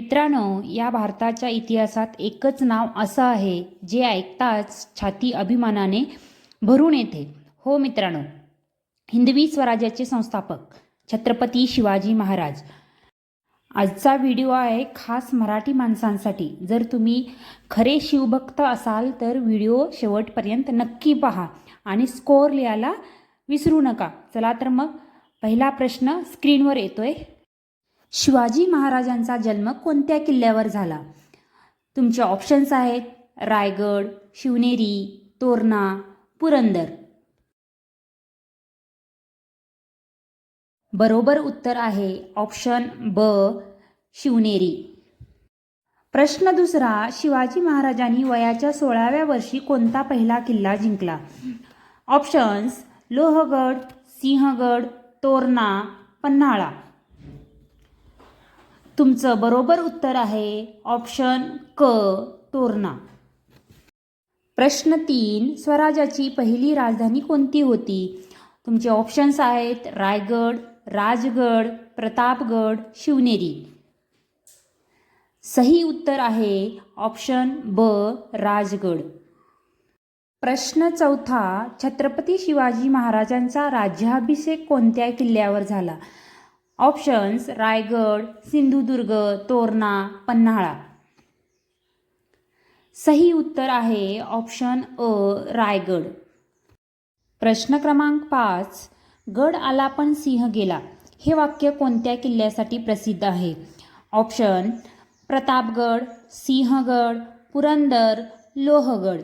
मित्रांनो या भारताच्या इतिहासात एकच नाव असं आहे जे ऐकताच छाती अभिमानाने भरून येते. हो मित्रांनो हिंदवी स्वराज्याचे संस्थापक छत्रपती शिवाजी महाराज. आजचा व्हिडिओ आहे खास मराठी माणसांसाठी. जर तुम्ही खरे शिवभक्त असाल तर व्हिडिओ शेवटपर्यंत नक्की पहा आणि स्कोअर लिहायला विसरू नका. चला तर मग पहिला प्रश्न स्क्रीनवर येतोय. शिवाजी महाराजांचा जन्म कोणत्या किल्ल्यावर झाला? तुमचे ऑप्शन्स आहेत रायगड शिवनेरी तोरणा पुरंदर. बरोबर उत्तर आहे ऑप्शन ब शिवनेरी. प्रश्न दुसरा शिवाजी महाराजांनी वयाच्या सोळाव्या वर्षी कोणता पहिला किल्ला जिंकला? ऑप्शन्स लोहगड सिंहगड तोरणा पन्हाळा. तुमचं बरोबर उत्तर आहे ऑप्शन क तोरणा. प्रश्न तीन स्वराज्याची पहिली राजधानी कोणती होती? तुमचे ऑप्शन्स आहेत रायगड राजगड प्रतापगड शिवनेरी. सही उत्तर आहे ऑप्शन ब राजगड. प्रश्न चौथा छत्रपती शिवाजी महाराजांचा राज्याभिषेक कोणत्या किल्ल्यावर झाला? ऑप्शन्स रायगड सिंधुदुर्ग तोरणा पन्हाळा. सही उत्तर आहे ऑप्शन अ रायगड. प्रश्न क्रमांक पाच गड आला पण सिंह गेला. हे वाक्य कोणत्या किल्ल्यासाठी प्रसिद्ध आहे? ऑप्शन प्रतापगड सिंहगड पुरंदर लोहगड.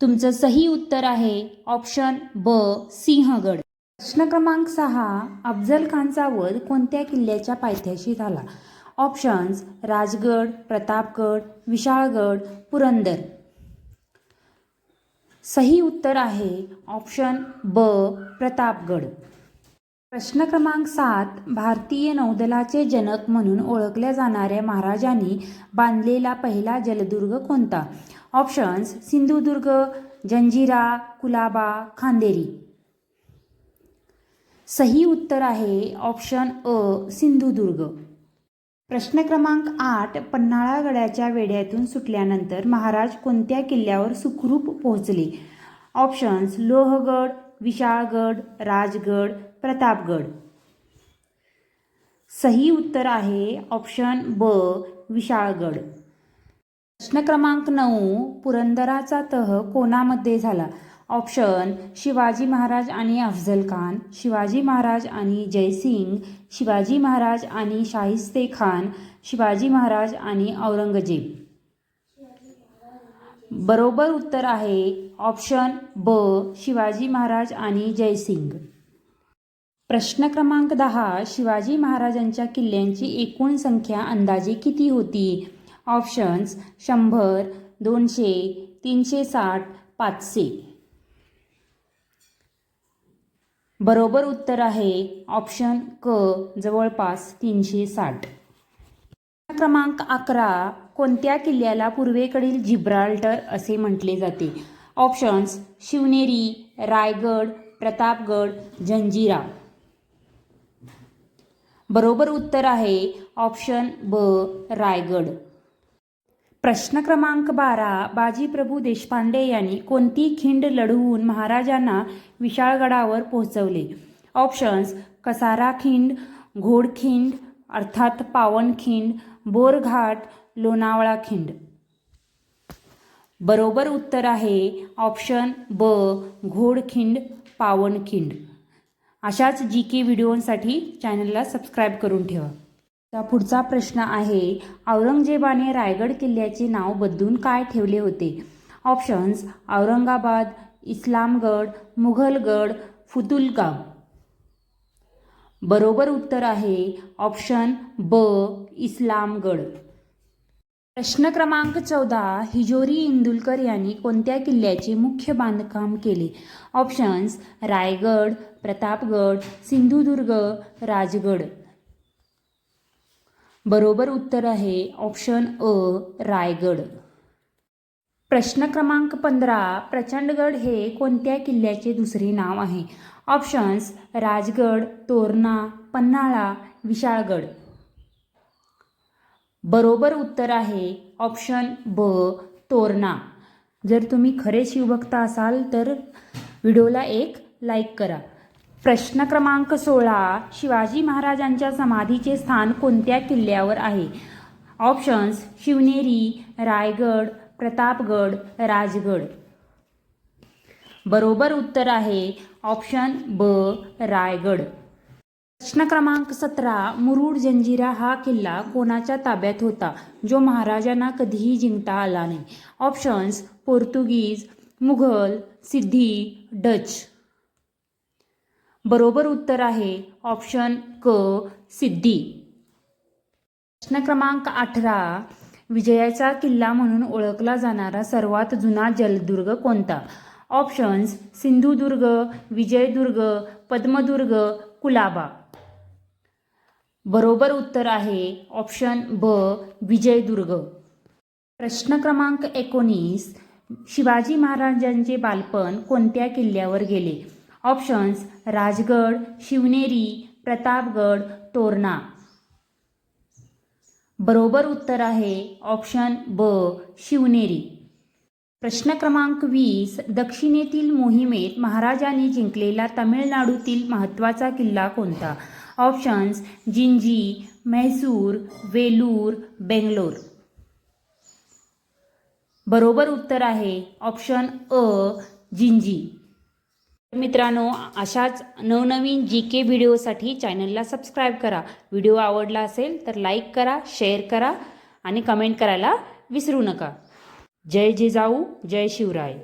तुमचं सही उत्तर आहे ऑप्शन ब सिंहगड. प्रश्न क्रमांक सहा अफजल खानचा वध कोणत्या किल्ल्याच्या पायथ्याशी झाला? ऑप्शन्स राजगड प्रतापगड विशाळगड पुरंदर. सही उत्तर आहे ऑप्शन ब प्रतापगड. प्रश्न क्रमांक सात भारतीय नौदलाचे जनक म्हणून ओळखल्या जाणाऱ्या महाराजांनी बांधलेला पहिला जलदुर्ग कोणता? ऑप्शन्स सिंधुदुर्ग जंजिरा कुलाबा खांदेरी. सही उत्तर आहे ऑप्शन अ सिंधुदुर्ग. प्रश्न क्रमांक आठ पन्हाळा गडाच्या वेढ्यातून सुटल्यानंतर महाराज कोणत्या किल्ल्यावर सुखरूप पोहोचले? ऑप्शन्स लोहगड विशाळगड राजगड प्रतापगड. सही उत्तर आहे ऑप्शन ब विशाळगड. प्रश्न क्रमांक नऊ पुरंदराचा तह कोणामध्ये झाला? ऑप्शन शिवाजी महाराज आणि अफजल खान शिवाजी महाराज आणि जयसिंग शिवाजी महाराज आणि शाहिस्ते खान शिवाजी महाराज आणि औरंगजेब. बरोबर उत्तर आहे ऑप्शन ब शिवाजी महाराज आणि जयसिंग. प्रश्न क्रमांक दहा शिवाजी महाराजांच्या किल्ल्यांची एकूण संख्या अंदाजे किती होती? ऑप्शन्स शंभर दोनशे तीनशे साठ पाचशे. बरोबर उत्तर आहे ऑप्शन क जवळपास तीनशे साठ. क्रमांक अकरा कोणत्या किल्ल्याला पूर्वेकडील जिब्राल्टर असे म्हटले जाते? ऑप्शन्स शिवनेरी रायगड प्रतापगड जंजिरा. बरोबर उत्तर आहे ऑप्शन ब रायगड. प्रश्न क्रमांक बारा बाजीप्रभू देशपांडे यांनी कोणती खिंड लढवून महाराजांना विशाळगडावर पोहोचवले? ऑप्शन्स कसारा खिंड घोडखिंड अर्थात पावनखिंड बोरघाट लोणावळा खिंड. बरोबर उत्तर आहे ऑप्शन ब घोडखिंड पावनखिंड अशाच जी के व्हिडिओंसाठी चॅनलला सबस्क्राईब करून ठेवा. आता पुढचा प्रश्न आहे औरंगजेबाने रायगड किल्ल्याचे नाव बदलून काय ठेवले होते? ऑप्शन्स औरंगाबाद इस्लामगड मुघलगड फुतुलगाव. बरोबर उत्तर आहे ऑप्शन ब इस्लामगड. प्रश्न क्रमांक चौदा हिजोरी इंदुलकर यांनी कोणत्या किल्ल्याचे मुख्य बांधकाम केले? ऑप्शन्स रायगड प्रतापगड सिंधुदुर्ग राजगड. बरोबर उत्तर आहे ऑप्शन अ रायगड. प्रश्न क्रमांक पंधरा प्रचंडगड हे कोणत्या किल्ल्याचे दुसरे नाव आहे? ऑप्शन्स राजगड तोरणा पन्हाळा विशाळगड. बरोबर उत्तर आहे ऑप्शन ब तोरणा. जर तुम्ही खरे शिवभक्त असाल तर व्हिडिओला एक लाईक करा. प्रश्न क्रमांक सोळा शिवाजी महाराजांच्या समाधीचे स्थान कोणत्या किल्ल्यावर आहे? ऑप्शन्स शिवनेरी रायगड प्रतापगड राजगड. बरोबर उत्तर आहे ऑप्शन ब रायगड. प्रश्न क्रमांक सतरा मुरुड जंजिरा हा किल्ला कोणाच्या ताब्यात होता? जो महाराजांना कधीही जिंकता आला नाही. Options Portuguese Mughal Siddi Dutch. बरोबर उत्तर आहे ऑप्शन क सिद्धी. प्रश्न क्रमांक अठरा विजयाचा किल्ला म्हणून ओळखला जाणारा सर्वात जुना जलदुर्ग कोणता? ऑप्शन्स सिंधुदुर्ग विजयदुर्ग पद्मदुर्ग कुलाबा. बरोबर उत्तर आहे ऑप्शन ब विजयदुर्ग. प्रश्न क्रमांक एकोणीस शिवाजी महाराजांचे बालपण कोणत्या किल्ल्यावर गेले? ऑप्शन्स राजगड शिवनेरी प्रतापगड तोरणा बरोबर उत्तर आहे ऑप्शन ब शिवनेरी प्रश्न क्रमांक वीस दक्षिणेतील मोहिमेत महाराजांनी जिंकलेला तामिळनाडूतील महत्त्वाचा किल्ला कोणता? ऑप्शन्स जिंजी म्हैसूर वेलूर बेंगलोर. बरोबर उत्तर आहे ऑप्शन अ जिंजी. मित्रांनो अशाच नवनवीन जी के व्हिडिओसाठी चॅनलला सबस्क्राईब करा. व्हिडिओ आवडला असेल तर लाईक करा शेअर करा आणि कमेंट करायला विसरू नका. जय जिजाऊ जय शिवराय.